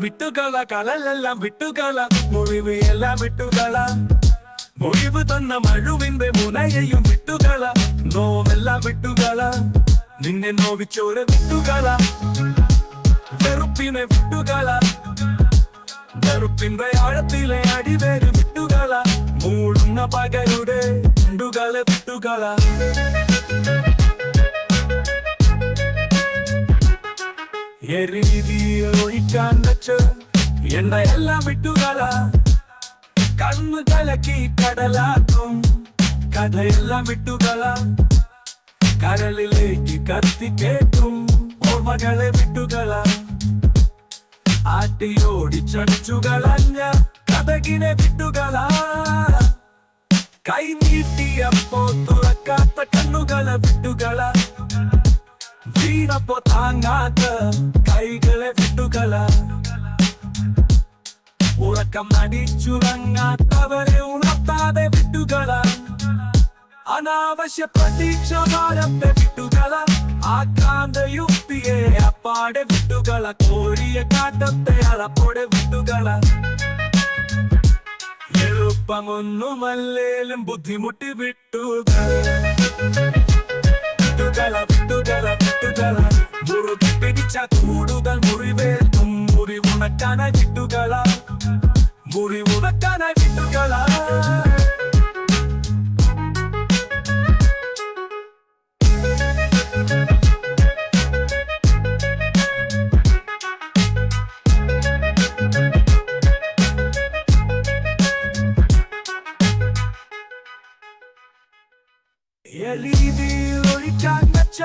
വിട്ടുകള കളലെല്ലാം വിട്ടുകള. മുറിവ് എല്ലാം വിട്ടുകള. മുറിവ് തന്ന മഴുവിന്റെ മുനയെയും വിട്ടുകള. നോവെല്ലാം വിട്ടുകള. നിന്നെ നോവിച്ചോരെ വിട്ടുകള. വെറുപ്പിനെ വിട്ടുകള. വെറുപ്പിന്റെ ആഴത്തിലെ അടിവേര് വിട്ടുകള. മൂടുന്ന പകരുടെ ഉണ്ടുകളെ വിട്ടുകള. വിട്ടുകള കണ്ണു കലക്കി കടലാക്കും. കഥയെല്ലാം വിട്ടുകള കരളിലേക്ക് കത്തി കേട്ടും ഓർമ്മകളെ വിട്ടുകള ആട്ടിയോടിച്ചടിച്ചുകളഞ്ഞ കഥകിനെ വിട്ടുകള കൈ നീട്ടിയപ്പോ തുറക്കാത്ത കണ്ണുകളെ വിട്ടുകള വീണപ്പോ താങ്ങാത്ത കൈകളെ വിട്ടുകള. ഉറക്കം നടിച്ചുറങ്ങാത്തവരെ ഉണർത്താതെ വിട്ടുകള. അനാവശ്യ പ്രതീക്ഷ ഭാരത്തെ വിട്ടുകള. ആക്രാന്ത യുക്തിയെ അപ്പാടെ വിട്ടുകള. കാട്ടത്തെ അളപ്പോടെ വിട്ടുകള. എളുപ്പമൊന്നുമല്ലേലും ബുദ്ധിമുട്ടി വിട്ടുകള വിട്ടുകള വിട്ടുകള വിട്ടുകള മുറുകി പിടിച്ച കൂടുതൽ മുറിവേൽക്കും മുറിവുണക്കാനായി വിട്ടുകള മുറിവുണക്കാനായി വിട്ടുകള എലീതിയിൽ ഒഴിക്കാൻ വെച്ച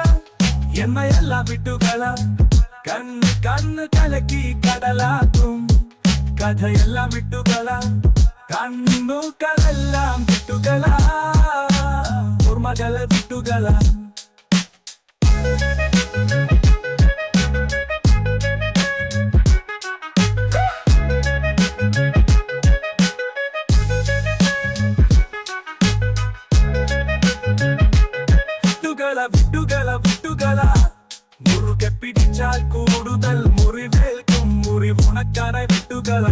എണ്ണയെല്ലാം വിട്ടുകള. കണ്ണ് കണ്ണ് കലക്കി കടലാക്കും. കഥയെല്ലാം വിട്ടുകള. കണ്ണുകളെല്ലാം വിട്ടുകള. ഓർമ്മകളെ വിട്ടുകള. വിട്ടുകള വിട്ടുകള വിട്ടുകള മുറുകെ പിടിച്ചാൽ കൂടുതൽ മുറിവേൽക്കും മുറിവുണക്കാനായി വിട്ടുകള